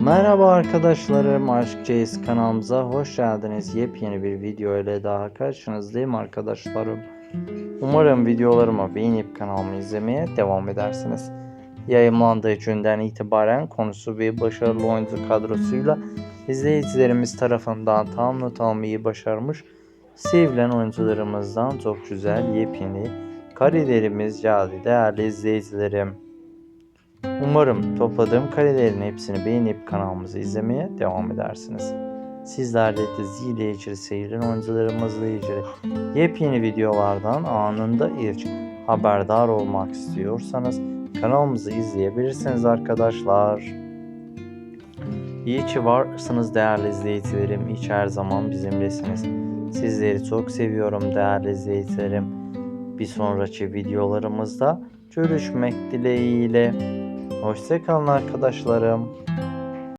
Merhaba arkadaşlarım, Aşk Çeyiz kanalımıza hoş geldiniz. Yepyeni bir video ile daha karşınızdayım arkadaşlarım. Umarım videolarımı beğenip kanalımı izlemeye devam edersiniz. Yayınlandığı günden itibaren konusu ve başarılı oyuncu kadrosuyla izleyicilerimiz tarafından tam not almayı başarmış sevilen oyuncularımızdan çok güzel yepyeni karelerimiz geldi değerli izleyicilerim. Umarım topladığım karelerin hepsini beğenip kanalımızı izlemeye devam edersiniz. Sizler de diziyle ilgili sevilen oyuncularımızla ilgili yepyeni videolardan anında ilk haberdar olmak istiyorsanız kanalımızı izleyebilirsiniz arkadaşlar. İyi ki varsınız değerli izleyicilerim. Hiç her zaman bizimlesiniz. Sizleri çok seviyorum değerli izleyicilerim. Bir sonraki videolarımızda görüşmek dileğiyle. Hoşçakalın arkadaşlarım.